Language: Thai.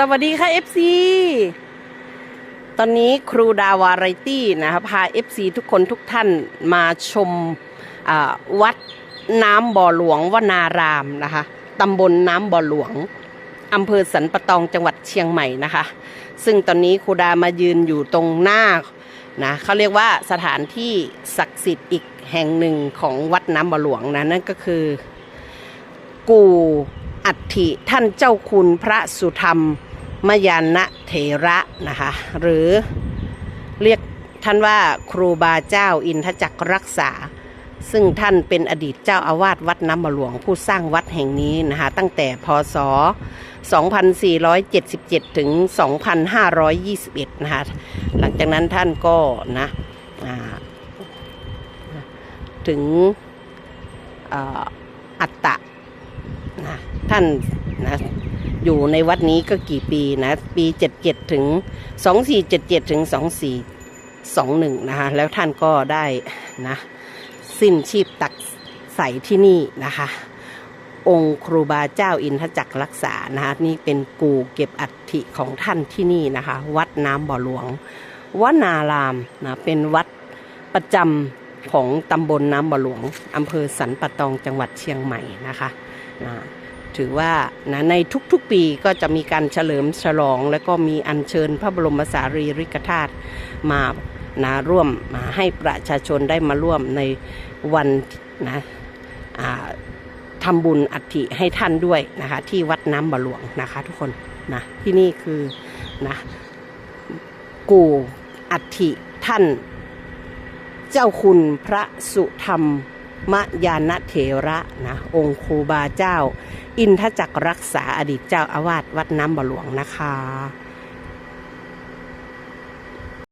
สวัสดีค่ะ FC ตอนนี้ครูดาวาไรตี้นะคะพา FC ทุกคนทุกท่านมาชมวัดน้ำบ่อหลวงวนารามนะคะตำบลน้ำบ่อหลวงอำเภอสันปะตองจังหวัดเชียงใหม่นะคะ ซึ่งตอนนี้ครูดามายืนอยู่ตรงหน้านะเขาเรียกว่าสถานที่ศักดิ์สิทธิ์อีกแห่งหนึ่งของวัดน้ำบ่อหลวงนะนั่นก็คือ กูอัฐิท่านเจ้าคุณพระสุธรรม มยานะเถระนะคะ หรือเรียกท่านว่าครูบาเจ้าอินทจักรรักษา ซึ่งท่านเป็นอดีตเจ้าอาวาสวัดน้ำมะหลวงผู้สร้างวัดแห่งนี้นะคะตั้งแต่พศ 2477 ถึง 2521 นะคะ หลังจากนั้นท่านก็นะถึงออัตตะนะท่านนะ อยู่ในวัดนี้ก็กี่ปีนะ ปี 77 ถึง 2477 ถึง 2421 นะคะ แล้วท่านก็ได้นะ สิ้นชีพตักใส่ที่นี่นะคะ องค์ครูบาเจ้าอินทจักรรักษานะคะนี่เป็นกูเก็บอัฐิของท่านที่นี่นะคะ วัดน้ำบ่อหลวงวนารามนะเป็นวัดประจำของตำบลน้ำบ่อหลวงอำเภอสันปะตองจังหวัดเชียงใหม่นะคะนะ ถือว่านะในทุกๆปีก็จะมีการเฉลิมฉลอง และก็มีอัญเชิญพระบรมสารีริกธาตุมานะร่วมมาให้ประชาชนได้มาร่วมในวันนะทำบุญอัฐิให้ท่านด้วยนะคะที่วัดน้ำบ่อหลวงนะคะทุกคนนะที่นี่คือนะกู่อัฐิท่าน เจ้าคุณพระสุธรรม มยานเถระนะองค์ครูบาเจ้า อินทจักรรักษาอดีตเจ้าอาวาสวัดน้ำบ่หลวงนะคะ